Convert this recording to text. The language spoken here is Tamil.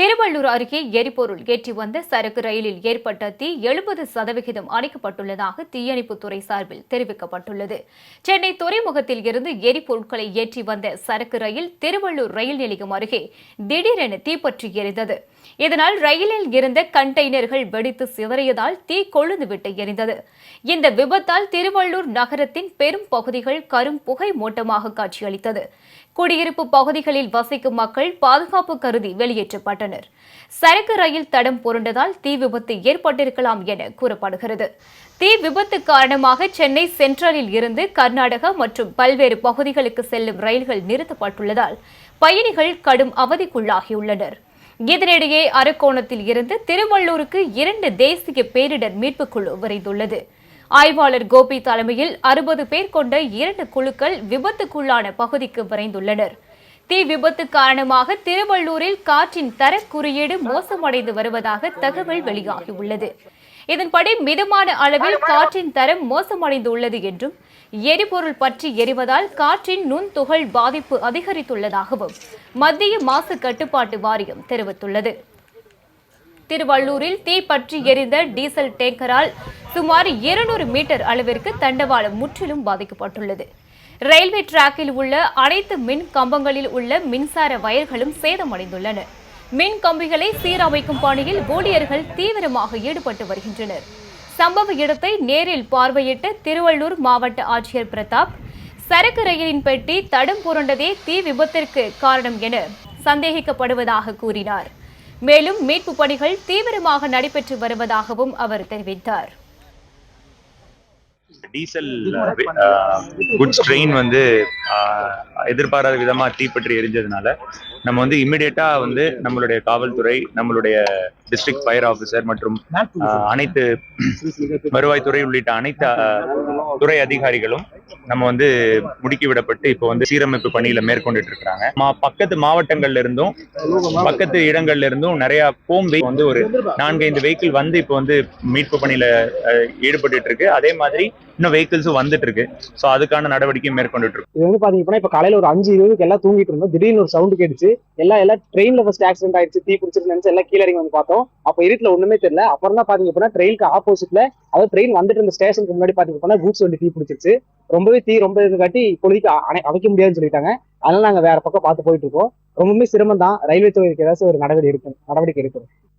திருவள்ளூர் அருகே எரிபொருள் ஏற்றி வந்த சரக்கு ரயிலில் ஏற்பட்ட தீ எழுபது சதவிகிதம் அணைக்கப்பட்டுள்ளதாக தீயணைப்புத்துறை சார்பில் தெரிவிக்கப்பட்டுள்ளது. சென்னை துறைமுகத்தில் இருந்து எரிபொருட்களை ஏற்றி வந்த சரக்கு ரயில் திருவள்ளூர் ரயில் நிலையம் அருகே திடீரென தீப்பற்றி எரிந்தது. இதனால் ரயிலில் இருந்த கண்டெய்னர்கள் வெடித்து சிதறியதால் தீ கொழுந்துவிட்டு எரிந்தது. இந்த விபத்தால் திருவள்ளூர் நகரத்தின் பெரும் பகுதிகள் கரும் புகை மூட்டமாக காட்சியளித்தது. குடியிருப்பு பகுதிகளில் வசிக்கும் மக்கள் பாதுகாப்பு கருதி வெளியேற்றப்பட்டனர். உள்ளனர். சரக்கு ரயில் தடம் புரண்டதால் தீ விபத்து ஏற்பட்டிருக்கலாம் என கூறப்படுகிறது. தீ விபத்து காரணமாக சென்னை சென்ட்ரலில் இருந்து கர்நாடகா மற்றும் பல்வேறு பகுதிகளுக்கு செல்லும் ரயில்கள் நிறுத்தப்பட்டுள்ளதால் பயணிகள் கடும் அவதிக்குள்ளாகியுள்ளனர். இதனிடையே அரக்கோணத்தில் இருந்து திருவள்ளூருக்கு இரண்டு தேசிய பேரிடர் மீட்புக் குழு விரைந்துள்ளது. ஆய்வாளர் கோபி தலைமையில் அறுபது பேர் கொண்ட இரண்டு குழுக்கள் விபத்துக்குள்ளான பகுதிக்கு விரைந்துள்ளனர். தீ விபத்து காரணமாக திருவள்ளூரில் காற்றின் தர குறியீடு மோசமடைந்து வருவதாக தகவல் வெளியாகியுள்ளது. இதன்படி மிதமான அளவில் காற்றின் தரம் மோசமடைந்துள்ளது என்றும் எரிபொருள் பற்றி எரிவதால் காற்றின் நுண்துகள் பாதிப்பு அதிகரித்துள்ளதாகவும் மத்திய மாசு கட்டுப்பாட்டு வாரியம் தெரிவித்துள்ளது. திருவள்ளூரில் தீ பற்றி எரிந்த டீசல் டேங்கரால் சுமார் இருநூறு மீட்டர் அளவிற்கு தண்டவாளம் முற்றிலும் பாதிக்கப்பட்டுள்ளது. ரயில்வே டிராக்கில் உள்ள அனைத்து மின் கம்பங்களில் உள்ள மின்சார வயர்களும் சேதமடைந்துள்ளன. மின் கம்பிகளை சீரமைக்கும் பணியில் ஊழியர்கள் தீவிரமாக ஈடுபட்டு வருகின்றனர். சம்பவ இடத்தை நேரில் பார்வையிட்ட திருவள்ளூர் மாவட்ட ஆட்சியர் பிரதாப் சரக்கு ரயிலின் பெட்டி தடம் புரண்டதே தீ விபத்திற்கு காரணம் என சந்தேகிக்கப்படுவதாக கூறினார். மேலும் மீட்பு பணிகள் தீவிரமாக நடைபெற்று வருவதாகவும் அவர் தெரிவித்தார். டீசல் குட்ஸ் ட்ரெயின் வந்து ஆஹ், எதிர்பாராத விதமா தீப்பற்றி எரிஞ்சதுனால நம்ம வந்து இம்மிடியட்டா வந்து நம்மளுடைய காவல்துறை நம்மளுடைய டிஸ்ட்ரிக்ட் ஃபயர் ஆஃபீஸர் மற்றும் அனைத்து வருவாய்த்துறை உள்ளிட்ட அனைத்து துறை அதிகாரிகளும் நம்ம வந்து முடுக்கி விடப்பட்டு இப்போ வந்து சீரமைப்பு பணியில மேற்கொண்டுட்டு இருக்காங்க மா- பக்கத்து மாவட்டங்கள்ல இருந்தும் பக்கத்து இடங்கள்ல இருந்தும் நிறைய போம் வந்து ஒரு நான்கைந்து வெஹிக்கிள் வந்து இப்போ வந்து மீட்பு பணியில ஈடுபட்டு ஈடுபட்டுட்டு இருக்கு அதே மாதிரி இன்னும் வெஹிக்கிள்ஸும் வந்துட்டு இருக்கு ஸோ அதுக்கான நடவடிக்கை மேற்கொண்டுட்டு இருக்கு இது வந்து பாத்தீங்கன்னா இப்ப காலையில ஒரு அஞ்சு இருபதுக்கு எல்லாம் தூங்கிட்டு இருந்தோம் திடீர்னு ஒரு சவுண்ட் கேட்டுச்சு. எல்லாம் எல்லாம் ட்ரெயின்ல ஃபர்ஸ்ட் ஆக்சிடென்ட் ஆயிடுச்சு தீ பிடிச்சிட்டு எல்லாம் கீழே இறங்கி வந்து பார்த்தோம். அப்ப இருட்டுல ஒண்ணுமே தெரியல. அப்புறம் தான் பாத்தீங்க அப்படின்னா ட்ரெயினுக்கு ஆப்போசிட்ல அதாவது ட்ரெயின் வந்துட்டு இருந்த ஸ்டேஷனுக்கு முன்னாடி பாத்தீங்க அப்படின்னா கூட்ஸ் வண்டி தீ பிடிச்சிருச்சு. ரொம்பவே தீ ரொம்ப இதுக்காட்டி இப்போதைக்கு அணை- அமைக்க முடியாதுன்னு சொல்லிட்டாங்க. அதனால நாங்க வேற பக்கம் பார்த்து போயிட்டு இருக்கோம். ரொம்பவுமே சிரமம் தான் ரயில்வே துறைக்கு ஏதாச்சும் ஒரு நடவடிக்கை எடுக்கணும் நடவடிக்கை எடுக்கணும்.